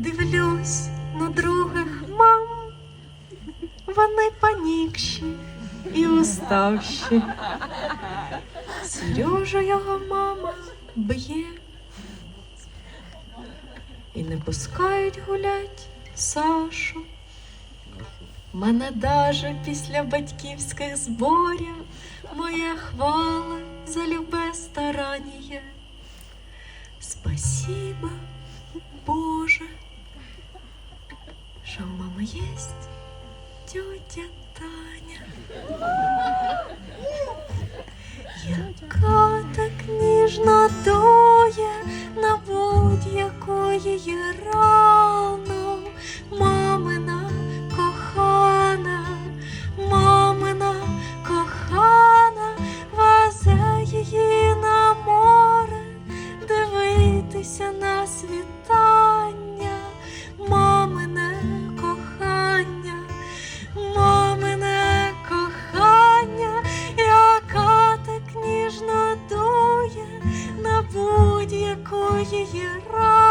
Дивлюсь на других мам, вони панікші і уставші. Сережа його мама б'є і не пускають гулять Сашу. Мене даже після батьківських зборів моя хвала за любе старання. Спасибо, Боже, дома есть тетя Таня. Яка так ніжно дує на будь-якої її рану, мамина кохана, мамина кохана, везе її на море, дивитися на світа. Я на будь-якої рани.